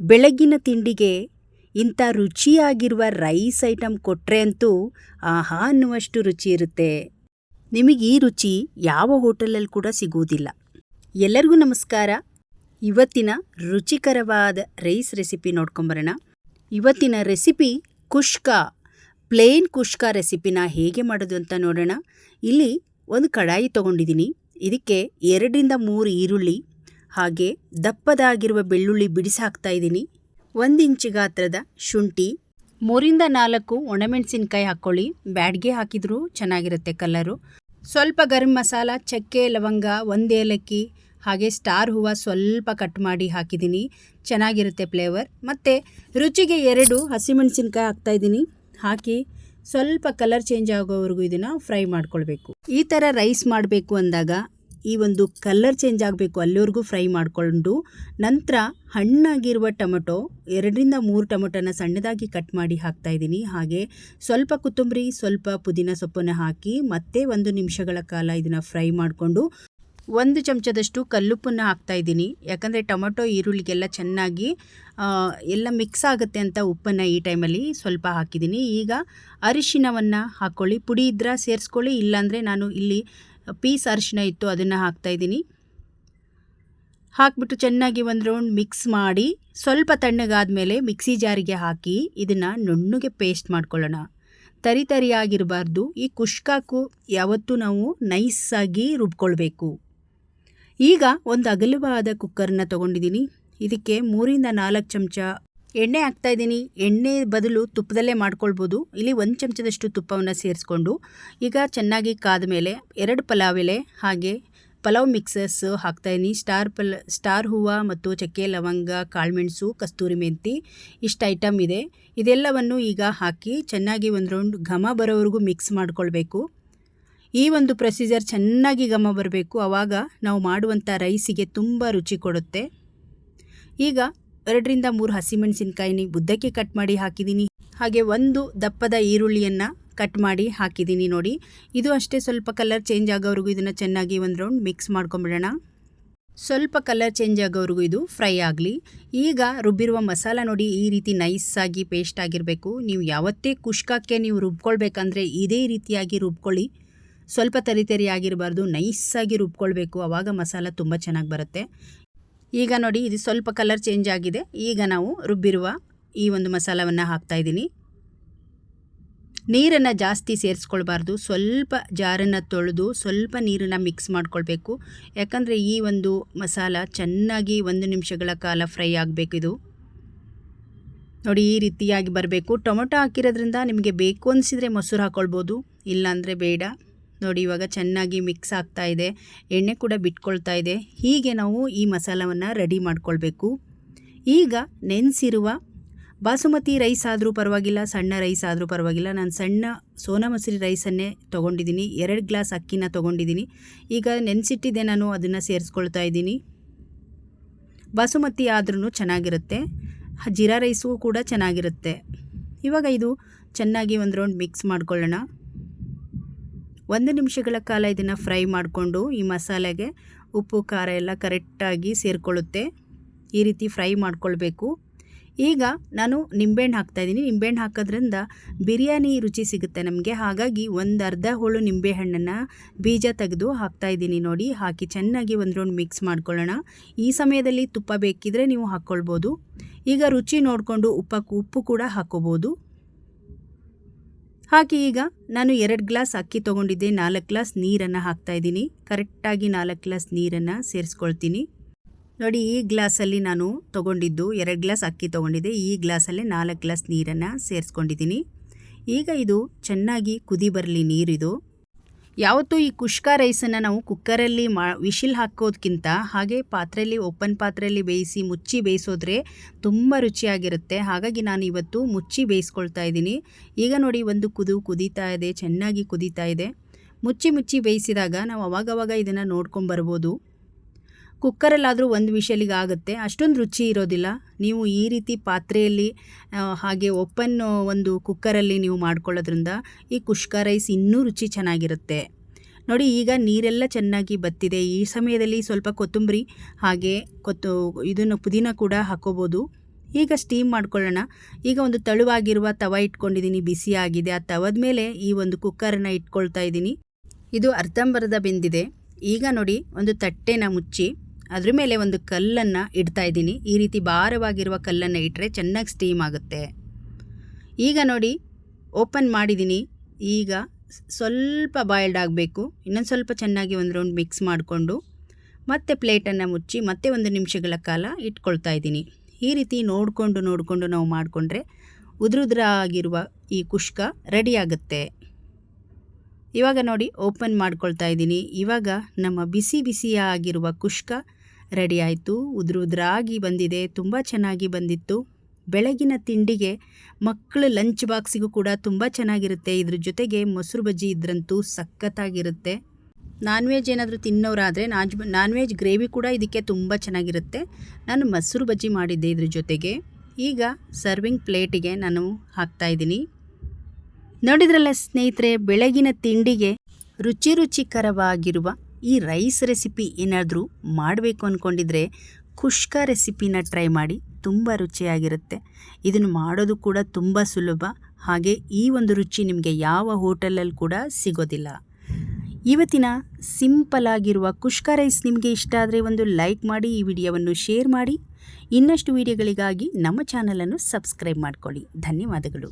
ಬೆಳಗ್ಗಿನ ತಿಂಡಿಗೆ ಇಂಥ ರುಚಿಯಾಗಿರುವ ರೈಸ್ ಐಟಮ್ ಕೊಟ್ಟರೆ ಅಂತೂ ಆಹಾ ಅನ್ನುವಷ್ಟು ರುಚಿ ಇರುತ್ತೆ. ನಿಮಗೆ ಈ ರುಚಿ ಯಾವ ಹೋಟೆಲಲ್ಲಿ ಕೂಡ ಸಿಗುವುದಿಲ್ಲ. ಎಲ್ಲರಿಗೂ ನಮಸ್ಕಾರ. ಇವತ್ತಿನ ರುಚಿಕರವಾದ ರೈಸ್ ರೆಸಿಪಿ ನೋಡ್ಕೊಂಬರೋಣ. ಇವತ್ತಿನ ರೆಸಿಪಿ ಕುಷ್ಕ, ಪ್ಲೇನ್ ಕುಷ್ಕ ರೆಸಿಪಿನ ಹೇಗೆ ಮಾಡೋದು ಅಂತ ನೋಡೋಣ. ಇಲ್ಲಿ ಒಂದು ಕಡಾಯಿ ತೊಗೊಂಡಿದ್ದೀನಿ. ಇದಕ್ಕೆ ಎರಡರಿಂದ ಮೂರು ಈರುಳ್ಳಿ ಹಾಗೆ ದಪ್ಪದಾಗಿರುವ ಬೆಳ್ಳುಳ್ಳಿ ಬಿಡಿಸಾಕ್ತಾ ಇದ್ದೀನಿ. ಒಂದು ಇಂಚು ಗಾತ್ರದ ಶುಂಠಿ, ಮೂರಿಂದ ನಾಲ್ಕು ಒಣಮೆಣಸಿನ್ಕಾಯಿ ಹಾಕ್ಕೊಳ್ಳಿ. ಬ್ಯಾಡ್ಗೆ ಹಾಕಿದರೂ ಚೆನ್ನಾಗಿರುತ್ತೆ ಕಲರು. ಸ್ವಲ್ಪ ಗರಂ ಮಸಾಲ, ಚಕ್ಕೆ, ಲವಂಗ, ಒಂದು ಏಲಕ್ಕಿ, ಹಾಗೆ ಸ್ಟಾರ್ ಹೂವು ಸ್ವಲ್ಪ ಕಟ್ ಮಾಡಿ ಹಾಕಿದ್ದೀನಿ. ಚೆನ್ನಾಗಿರುತ್ತೆ ಫ್ಲೇವರ್. ಮತ್ತು ರುಚಿಗೆ ಎರಡು ಹಸಿಮೆಣಸಿನ್ಕಾಯಿ ಹಾಕ್ತಾಯಿದ್ದೀನಿ ಹಾಕಿ ಸ್ವಲ್ಪ ಕಲರ್ ಚೇಂಜ್ ಆಗೋವರೆಗೂ ಇದನ್ನು ಫ್ರೈ ಮಾಡ್ಕೊಳ್ಬೇಕು. ಈ ಥರ ರೈಸ್ ಮಾಡಬೇಕು ಅಂದಾಗ ಈ ಒಂದು ಕಲರ್ ಚೇಂಜ್ ಆಗಬೇಕು, ಅಲ್ಲಿವರೆಗೂ ಫ್ರೈ ಮಾಡಿಕೊಂಡು, ನಂತರ ಹಣ್ಣಾಗಿರುವ ಟೊಮೊಟೊ, ಎರಡರಿಂದ ಮೂರು ಟೊಮೊಟೊನ ಸಣ್ಣದಾಗಿ ಕಟ್ ಮಾಡಿ ಹಾಕ್ತಾ ಇದ್ದೀನಿ. ಹಾಗೆ ಸ್ವಲ್ಪ ಕೊತ್ತಂಬರಿ, ಸ್ವಲ್ಪ ಪುದೀನ ಸೊಪ್ಪನ್ನು ಹಾಕಿ ಮತ್ತೆ ಒಂದು ನಿಮಿಷಗಳ ಕಾಲ ಇದನ್ನು ಫ್ರೈ ಮಾಡಿಕೊಂಡು, ಒಂದು ಚಮಚದಷ್ಟು ಕಲ್ಲುಪ್ಪನ್ನು ಹಾಕ್ತಾ ಇದ್ದೀನಿ. ಯಾಕಂದರೆ ಟೊಮೆಟೊ, ಈರುಳ್ಳಿಗೆಲ್ಲ ಚೆನ್ನಾಗಿ ಎಲ್ಲ ಮಿಕ್ಸ್ ಆಗುತ್ತೆ ಅಂತ ಉಪ್ಪನ್ನು ಈ ಟೈಮಲ್ಲಿ ಸ್ವಲ್ಪ ಹಾಕಿದ್ದೀನಿ. ಈಗ ಅರಿಶಿನವನ್ನು ಹಾಕ್ಕೊಳ್ಳಿ ಪುಡಿ ಇದ್ರೆ ಸೇರಿಸ್ಕೊಳ್ಳಿ, ಇಲ್ಲಾಂದರೆ ನಾನು ಇಲ್ಲಿ ಪೀಸ್ ಅರಿಶಿನ ಇತ್ತು, ಅದನ್ನು ಹಾಕ್ತಾಯಿದ್ದೀನಿ ಹಾಕ್ಬಿಟ್ಟು ಚೆನ್ನಾಗಿ ಒಂದು ರೌಂಡ್ ಮಿಕ್ಸ್ ಮಾಡಿ, ಸ್ವಲ್ಪ ತಣ್ಣಗಾದ ಮಿಕ್ಸಿ ಜಾರಿಗೆ ಹಾಕಿ ಇದನ್ನು ನುಣ್ಣಗೆ ಪೇಸ್ಟ್ ಮಾಡ್ಕೊಳ್ಳೋಣ. ತರಿ ತರಿಯಾಗಿರಬಾರ್ದು ಈ ಕುಷ್ಕಾಕು ಯಾವತ್ತೂ ನಾವು ನೈಸಾಗಿ ರುಬ್ಕೊಳ್ಬೇಕು. ಈಗ ಒಂದು ಅಗಲವಾದ ಕುಕ್ಕರ್ನ ತೊಗೊಂಡಿದ್ದೀನಿ ಇದಕ್ಕೆ ಮೂರಿಂದ ನಾಲ್ಕು ಚಮಚ ಎಣ್ಣೆ ಹಾಕ್ತಾ ಇದ್ದೀನಿ. ಎಣ್ಣೆ ಬದಲು ತುಪ್ಪದಲ್ಲೇ ಮಾಡ್ಕೊಳ್ಬೋದು. ಇಲ್ಲಿ ಒಂದು ಚಮಚದಷ್ಟು ತುಪ್ಪವನ್ನು ಸೇರಿಸ್ಕೊಂಡು, ಈಗ ಚೆನ್ನಾಗಿ ಕಾದ ಮೇಲೆ ಎರಡು ಪಲಾವ್ ಎಲೆ, ಹಾಗೆ ಪಲಾವ್ ಮಿಕ್ಸಸ್ ಹಾಕ್ತಾಯಿದ್ದೀನಿ ಸ್ಟಾರ್ ಪಲ್, ಸ್ಟಾರ್ ಹೂವು ಮತ್ತು ಚಕ್ಕೆ, ಲವಂಗ, ಕಾಳುಮೆಣಸು, ಕಸ್ತೂರಿ ಮೆಂತಿ ಇಷ್ಟು ಐಟಮ್ ಇದೆ. ಇದೆಲ್ಲವನ್ನು ಈಗ ಹಾಕಿ ಚೆನ್ನಾಗಿ ಒಂದು ರೌಂಡ್ ಘಮ ಬರೋವರೆಗೂ ಮಿಕ್ಸ್ ಮಾಡ್ಕೊಳ್ಬೇಕು. ಈ ಒಂದು ಪ್ರೊಸೀಜರ್ ಚೆನ್ನಾಗಿ ಘಮ ಬರಬೇಕು. ಆವಾಗ ನಾವು ಮಾಡುವಂಥ ರೈಸಿಗೆ ತುಂಬ ರುಚಿ ಕೊಡುತ್ತೆ. ಈಗ ಎರಡರಿಂದ ಮೂರು ಹಸಿಮೆಣಸಿನ್ಕಾಯಿನಿ ಬುದ್ದಕ್ಕೆ ಕಟ್ ಮಾಡಿ ಹಾಕಿದ್ದೀನಿ ಹಾಗೆ ಒಂದು ದಪ್ಪದ ಈರುಳ್ಳಿಯನ್ನು ಕಟ್ ಮಾಡಿ ಹಾಕಿದ್ದೀನಿ ನೋಡಿ. ಇದು ಅಷ್ಟೇ ಸ್ವಲ್ಪ ಕಲರ್ ಚೇಂಜ್ ಆಗೋವರೆಗೂ ಇದನ್ನು ಚೆನ್ನಾಗಿ ಒಂದು ರೌಂಡ್ ಮಿಕ್ಸ್ ಮಾಡ್ಕೊಂಬಿಡೋಣ. ಸ್ವಲ್ಪ ಕಲರ್ ಚೇಂಜ್ ಆಗೋವರೆಗೂ ಇದು ಫ್ರೈ ಆಗಲಿ. ಈಗ ರುಬ್ಬಿರುವ ಮಸಾಲ ನೋಡಿ ಈ ರೀತಿ ನೈಸಾಗಿ ಪೇಸ್ಟ್ ಆಗಿರಬೇಕು. ನೀವು ಯಾವತ್ತೇ ಕುಷ್ಕಕ್ಕೆ ನೀವು ರುಬ್ಕೊಳ್ಬೇಕಂದ್ರೆ ಇದೇ ರೀತಿಯಾಗಿ ರುಬ್ಕೊಳ್ಳಿ. ಸ್ವಲ್ಪ ತರಿತರಿ ತರಿ ಆಗಿರಬಾರ್ದು ನೈಸಾಗಿ ರುಬ್ಕೊಳ್ಬೇಕು. ಆವಾಗ ಮಸಾಲ ತುಂಬ ಚೆನ್ನಾಗಿ ಬರುತ್ತೆ. ಈಗ ನೋಡಿ, ಇದು ಸ್ವಲ್ಪ ಕಲರ್ ಚೇಂಜ್ ಆಗಿದೆ. ಈಗ ನಾವು ರುಬ್ಬಿರುವ ಈ ಒಂದು ಮಸಾಲವನ್ನು ಹಾಕ್ತಾಯಿದ್ದೀನಿ ನೀರನ್ನು ಜಾಸ್ತಿ ಸೇರಿಸ್ಕೊಳ್ಬಾರ್ದು. ಸ್ವಲ್ಪ ಜಾರನ್ನು ತೊಳೆದು ಸ್ವಲ್ಪ ನೀರನ್ನು ಮಿಕ್ಸ್ ಮಾಡ್ಕೊಳ್ಬೇಕು. ಯಾಕಂದರೆ ಈ ಒಂದು ಮಸಾಲ ಚೆನ್ನಾಗಿ ಒಂದು ನಿಮಿಷಗಳ ಕಾಲ ಫ್ರೈ ಆಗಬೇಕು ಇದು. ನೋಡಿ, ಈ ರೀತಿಯಾಗಿ ಬರಬೇಕು. ಟೊಮೊಟೊ ಹಾಕಿರೋದ್ರಿಂದ ನಿಮಗೆ ಬೇಕು ಅನಿಸಿದರೆ ಮೊಸರು ಹಾಕ್ಕೊಳ್ಬೋದು ಇಲ್ಲಾಂದರೆ ಬೇಡ. ನೋಡಿ ಇವಾಗ ಚೆನ್ನಾಗಿ ಮಿಕ್ಸ್ ಆಗ್ತಾ ಇದೆ. ಎಣ್ಣೆ ಕೂಡ ಬಿಟ್ಕೊಳ್ತಾ ಇದೆ. ಹೀಗೆ ನಾವು ಈ ಮಸಾಲವನ್ನು ರೆಡಿ ಮಾಡ್ಕೊಳ್ಬೇಕು. ಈಗ ನೆನೆಸಿರುವ ಬಾಸುಮತಿ ರೈಸ್ ಆದರೂ ಪರವಾಗಿಲ್ಲ, ಸಣ್ಣ ರೈಸ್ ಆದರೂ ಪರವಾಗಿಲ್ಲ. ನಾನು ಸಣ್ಣ ಸೋನಾ ಮಸೂರಿ ರೈಸನ್ನೇ ತೊಗೊಂಡಿದ್ದೀನಿ. ಎರಡು ಗ್ಲಾಸ್ ಅಕ್ಕಿನ ತೊಗೊಂಡಿದ್ದೀನಿ. ಈಗ ನೆನೆಸಿಟ್ಟಿದ್ದೆ ನಾನು, ಅದನ್ನು ಸೇರಿಸ್ಕೊಳ್ತಾ ಇದ್ದೀನಿ. ಬಾಸುಮತಿ ಆದ್ರೂ ಚೆನ್ನಾಗಿರುತ್ತೆ. ಜೀರಾ ರೈಸು ಕೂಡ ಚೆನ್ನಾಗಿರುತ್ತೆ. ಇವಾಗ ಇದು ಚೆನ್ನಾಗಿ ಒಂದು ರೌಂಡ್ ಮಿಕ್ಸ್ ಮಾಡ್ಕೊಳ್ಳೋಣ. ಒಂದು ನಿಮಿಷಗಳ ಕಾಲ ಇದನ್ನು ಫ್ರೈ ಮಾಡಿಕೊಂಡು ಈ ಮಸಾಲೆಗೆ ಉಪ್ಪು, ಖಾರ ಎಲ್ಲ ಕರೆಕ್ಟಾಗಿ ಸೇರಿಕೊಳ್ಳುತ್ತೆ. ಈ ರೀತಿ ಫ್ರೈ ಮಾಡ್ಕೊಳ್ಬೇಕು. ಈಗ ನಾನು ನಿಂಬೆಹಣ್ಣು ಹಾಕ್ತಾಯಿದ್ದೀನಿ ನಿಂಬೆಹಣ್ಣು ಹಾಕೋದ್ರಿಂದ ಬಿರಿಯಾನಿ ರುಚಿ ಸಿಗುತ್ತೆ ನಮಗೆ. ಹಾಗಾಗಿ ಒಂದು ಅರ್ಧ ಹೋಳು ನಿಂಬೆಹಣ್ಣನ್ನು ಬೀಜ ತೆಗೆದು ಹಾಕ್ತಾಯಿದ್ದೀನಿ ನೋಡಿ. ಹಾಕಿ ಚೆನ್ನಾಗಿ ಒಂದು ಮಿಕ್ಸ್ ಮಾಡ್ಕೊಳ್ಳೋಣ. ಈ ಸಮಯದಲ್ಲಿ ತುಪ್ಪ ಬೇಕಿದ್ರೆ ನೀವು ಹಾಕ್ಕೊಳ್ಬೋದು. ಈಗ ರುಚಿ ನೋಡಿಕೊಂಡು ಉಪ್ಪಕ್ಕೆ ಉಪ್ಪು ಕೂಡ ಹಾಕ್ಕೋಬೋದು ಹಾಗೆ ಈಗ ನಾನು ಎರಡು ಗ್ಲಾಸ್ ಅಕ್ಕಿ ತೊಗೊಂಡಿದ್ದೆ, ನಾಲ್ಕು ಗ್ಲಾಸ್ ನೀರನ್ನು ಹಾಕ್ತಾಯಿದ್ದೀನಿ ಕರೆಕ್ಟಾಗಿ ನಾಲ್ಕು ಗ್ಲಾಸ್ ನೀರನ್ನು ಸೇರಿಸ್ಕೊಳ್ತೀನಿ. ನೋಡಿ, ಈ ಗ್ಲಾಸಲ್ಲಿ ನಾನು ತೊಗೊಂಡಿದ್ದು ಎರಡು ಗ್ಲಾಸ್ ಅಕ್ಕಿ ತೊಗೊಂಡಿದ್ದೆ, ಈ ಗ್ಲಾಸಲ್ಲೇ ನಾಲ್ಕು ಗ್ಲಾಸ್ ನೀರನ್ನು ಸೇರಿಸ್ಕೊಂಡಿದ್ದೀನಿ. ಈಗ ಇದು ಚೆನ್ನಾಗಿ ಕುದಿ ಬರಲಿ ನೀರಿದು. ಯಾವತ್ತೂ ಈ ಕುಷ್ಕ ರೈಸನ್ನು ನಾವು ಕುಕ್ಕರಲ್ಲಿ ಮಾ ವಿಶಿಲ್ ಹಾಕೋದಕ್ಕಿಂತ ಹಾಗೆ ಪಾತ್ರೆಯಲ್ಲಿ, ಓಪನ್ ಪಾತ್ರೆಯಲ್ಲಿ ಬೇಯಿಸಿ ಮುಚ್ಚಿ ಬೇಯಿಸೋದ್ರೆ ತುಂಬ ರುಚಿಯಾಗಿರುತ್ತೆ. ಹಾಗಾಗಿ ನಾನು ಇವತ್ತು ಮುಚ್ಚಿ ಬೇಯಿಸ್ಕೊಳ್ತಾ ಇದ್ದೀನಿ. ಈಗ ನೋಡಿ ಒಂದು ಕುದು ಕುದೀತಾ ಇದೆ, ಚೆನ್ನಾಗಿ ಕುದೀತಾ ಇದೆ. ಮುಚ್ಚಿ ಮುಚ್ಚಿ ಬೇಯಿಸಿದಾಗ ನಾವು ಅವಾಗವಾಗ ಇದನ್ನು ನೋಡ್ಕೊಂಬರ್ಬೋದು. ಕುಕ್ಕರಲ್ಲಾದರೂ ಒಂದು ವಿಷಲಿಗೆ ಆಗುತ್ತೆ. ಅಷ್ಟೊಂದು ರುಚಿ ಇರೋದಿಲ್ಲ. ನೀವು ಈ ರೀತಿ ಪಾತ್ರೆಯಲ್ಲಿ ಹಾಗೆ ಓಪನ್ ಒಂದು ಕುಕ್ಕರಲ್ಲಿ ನೀವು ಮಾಡ್ಕೊಳ್ಳೋದ್ರಿಂದ ಈ ಕುಷ್ಕ ರೈಸ್ ಇನ್ನೂ ರುಚಿ ಚೆನ್ನಾಗಿರುತ್ತೆ. ನೋಡಿ, ಈಗ ನೀರೆಲ್ಲ ಚೆನ್ನಾಗಿ ಬತ್ತಿದೆ. ಈ ಸಮಯದಲ್ಲಿ ಸ್ವಲ್ಪ ಕೊತ್ತಂಬರಿ, ಹಾಗೆ ಕೊತ್ತು, ಇದನ್ನು ಪುದೀನ ಕೂಡ ಹಾಕೋಬೋದು. ಈಗ ಸ್ಟೀಮ್ ಮಾಡ್ಕೊಳ್ಳೋಣ. ಈಗ ಒಂದು ತಳುವಾಗಿರುವ ತವ ಇಟ್ಕೊಂಡಿದ್ದೀನಿ ಬಿಸಿ ಆಗಿದೆ. ಆ ತವದ ಮೇಲೆ ಈ ಒಂದು ಕುಕ್ಕರನ್ನು ಇಟ್ಕೊಳ್ತಾ ಇದ್ದೀನಿ ಇದು ಅರ್ಧಂಬರ್ಧ ಬೆಂದಿದೆ. ಈಗ ನೋಡಿ, ಒಂದು ತಟ್ಟೆನ ಮುಚ್ಚಿ ಅದ್ರ ಮೇಲೆ ಒಂದು ಕಲ್ಲನ್ನು ಇಡ್ತಾ ಇದ್ದೀನಿ. ಈ ರೀತಿ ಭಾರವಾಗಿರುವ ಕಲ್ಲನ್ನು ಇಟ್ಟರೆ ಚೆನ್ನಾಗಿ ಸ್ಟೀಮ್ ಆಗುತ್ತೆ. ಈಗ ನೋಡಿ ಓಪನ್ ಮಾಡಿದ್ದೀನಿ ಈಗ ಸ್ವಲ್ಪ ಬಾಯ್ಲ್ಡ್ ಆಗಬೇಕು. ಇನ್ನೊಂದು ಸ್ವಲ್ಪ ಚೆನ್ನಾಗಿ ಒಂದು ರೌಂಡ್ ಮಿಕ್ಸ್ ಮಾಡಿಕೊಂಡು, ಮತ್ತೆ ಪ್ಲೇಟನ್ನು ಮುಚ್ಚಿ, ಮತ್ತೆ ಒಂದು ನಿಮಿಷಗಳ ಕಾಲ ಇಟ್ಕೊಳ್ತಾ ಇದ್ದೀನಿ. ಈ ರೀತಿ ನೋಡಿಕೊಂಡು ನೋಡಿಕೊಂಡು ನಾವು ಮಾಡಿಕೊಂಡ್ರೆ ಉದುರುದ್ರ ಆಗಿರುವ ಈ ಕುಷ್ಕ ರೆಡಿ ಆಗುತ್ತೆ. ಇವಾಗ ನೋಡಿ ಓಪನ್ ಮಾಡ್ಕೊಳ್ತಾ ಇದ್ದೀನಿ. ಇವಾಗ ನಮ್ಮ ಬಿಸಿ ಬಿಸಿಯಾಗಿರುವ ಕುಷ್ಕ ರೆಡಿ ಆಯಿತು. ಉದುರು ಉದುರಾಗಿ ಬಂದಿದೆ. ತುಂಬ ಚೆನ್ನಾಗಿ ಬಂದಿತ್ತು. ಬೆಳಗಿನ ತಿಂಡಿಗೆ ಮಕ್ಕಳು ಲಂಚ್ ಬಾಕ್ಸಿಗೂ ಕೂಡ ತುಂಬ ಚೆನ್ನಾಗಿರುತ್ತೆ. ಇದ್ರ ಜೊತೆಗೆ ಮೊಸರು ಬಜ್ಜಿ ಇದ್ರಂತೂ ಸಖತ್ತಾಗಿರುತ್ತೆ. ನಾನ್ ವೆಜ್ ಏನಾದರೂ ತಿನ್ನೋರಾದರೆ ನಾಜ್ ನಾನ್ ವೆಜ್ ಗ್ರೇವಿ ಕೂಡ ಇದಕ್ಕೆ ತುಂಬ ಚೆನ್ನಾಗಿರುತ್ತೆ. ನಾನು ಮೊಸರು ಬಜ್ಜಿ ಮಾಡಿದ್ದೆ ಇದ್ರ ಜೊತೆಗೆ. ಈಗ ಸರ್ವಿಂಗ್ ಪ್ಲೇಟಿಗೆ ನಾನು ಹಾಕ್ತಾಯಿದ್ದೀನಿ ನೋಡಿದ್ರಲ್ಲ ಸ್ನೇಹಿತರೆ, ಬೆಳಗಿನ ತಿಂಡಿಗೆ ರುಚಿ ರುಚಿಕರವಾಗಿರುವ ಈ ರೈಸ್ ರೆಸಿಪಿ ಏನಾದರೂ ಮಾಡಬೇಕು ಅಂದ್ಕೊಂಡಿದ್ರೆ ಖುಷ್ಕ ರೆಸಿಪಿನ ಟ್ರೈ ಮಾಡಿ, ತುಂಬ ರುಚಿಯಾಗಿರುತ್ತೆ. ಇದನ್ನು ಮಾಡೋದು ಕೂಡ ತುಂಬ ಸುಲಭ. ಹಾಗೆ ಈ ಒಂದು ರುಚಿ ನಿಮಗೆ ಯಾವ ಹೋಟೆಲಲ್ಲಿ ಕೂಡ ಸಿಗೋದಿಲ್ಲ. ಇವತ್ತಿನ ಸಿಂಪಲ್ ಆಗಿರುವ ಕುಷ್ಕ ರೈಸ್ ನಿಮಗೆ ಇಷ್ಟ ಆದರೆ ಒಂದು ಲೈಕ್ ಮಾಡಿ, ಈ ವಿಡಿಯೋವನ್ನು ಶೇರ್ ಮಾಡಿ. ಇನ್ನಷ್ಟು ವಿಡಿಯೋಗಳಿಗಾಗಿ ನಮ್ಮ ಚಾನಲನ್ನು ಸಬ್ಸ್ಕ್ರೈಬ್ ಮಾಡ್ಕೊಳ್ಳಿ. ಧನ್ಯವಾದಗಳು.